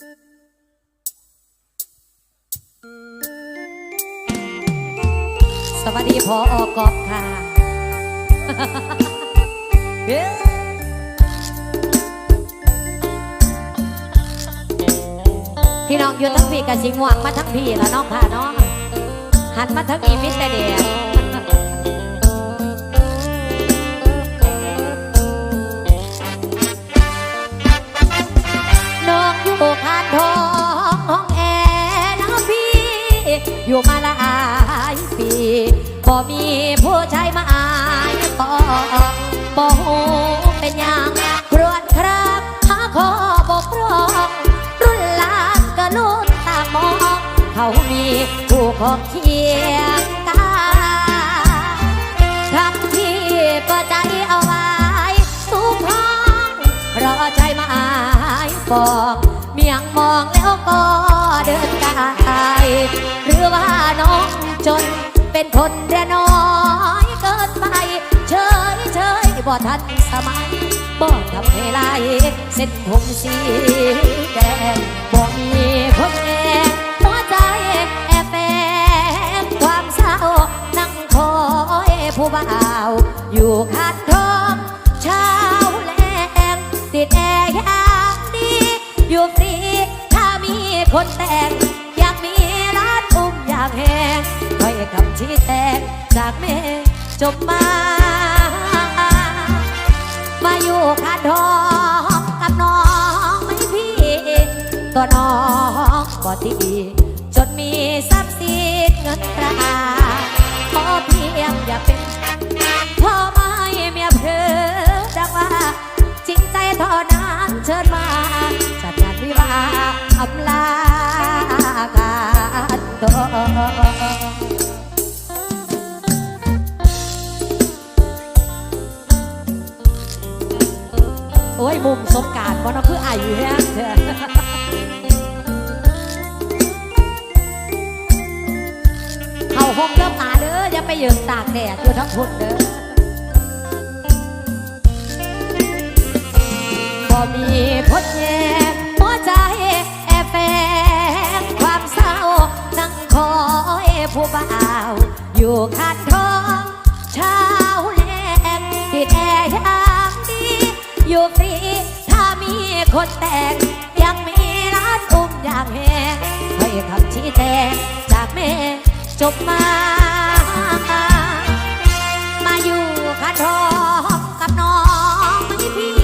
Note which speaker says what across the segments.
Speaker 1: สวัสดีพอออกอบค่ะเฮ้พี่น้องอยู่ทั้งพี่กับสิงหวังมาทั้งพี่แล้วน้องค่ะน้อง หันมาทั้งอีมิสเตเดีย อยู่มาหลายปีบ่มีผู้ชายมาอายปอกบ่หูเป็นหยังรวดครับหาขอบกพร่องรุ่นลานก็ลุ้นตามอง เขามีผู้ของเคียงกายคำที่ปิดใจเอาไว้สุขห้องรอใจมาอายปอก เมียงมองแล้วก็เดินกายหรือว่าน้องจนเป็นคนเรียน้อยเกินไป เฉยเฉยบ่ทันสมัยบ่ทำเวลาเส้นผมสีแดงบ่มีคนแอบหัวใจแอบแฝงความเศร้านั่งคอยผู้บ่าวอยู่ข้าง คนแต่ง อยากมีร้านอุ้มอยากแหงคอยคำชี้แจงจากแม่จบมา มาอยู่ขางท้องกับน้องไม่พี่ ตัวน้องบ่ตีจนมีทรัพย์สินเงินตราขอเพียง โอ้ยมุมสงกรารวันนั้นคืออายุแห้งเถอะเข้าห้องเริ่มหาเด้ออย่าไปยืนตากแดดอยู่ทั้งทุนเด้อพอมีพดแย่หัวใจแอบแฝงความเศร้านั่งคอยผู้บ่าว อยู่ข้างท้อ คนแต่งยังมีร้านอุ้มอย่างแหงให้คำชี้แจงจากแม่จบมา มาอยู่ข้างท้องกับน้องไม่พี่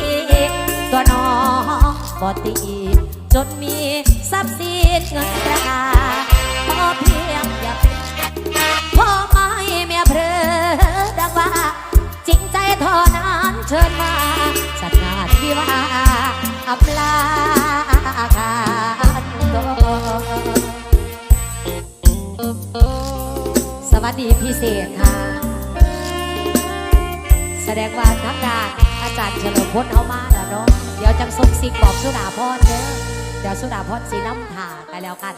Speaker 1: ตัวน้องบ่ตีจนมีทรัพย์สินเงินตราพอเพียงอย่าเป็นพ่อไม่เมียเพลอดังว่า จริงใจเท่านั้นเชิญมาจัดงานวิวา อำลากันสวัสดีพิเศษค่ะ แสดงว่าทักดารอาจารย์เฉลิมพลเอามาแล้วเนาะเดี๋ยวจังส่งสิกบอกสุดาพรเด้อเดี๋ยวสุดาพรสีน้ำถาไปแล้วกัน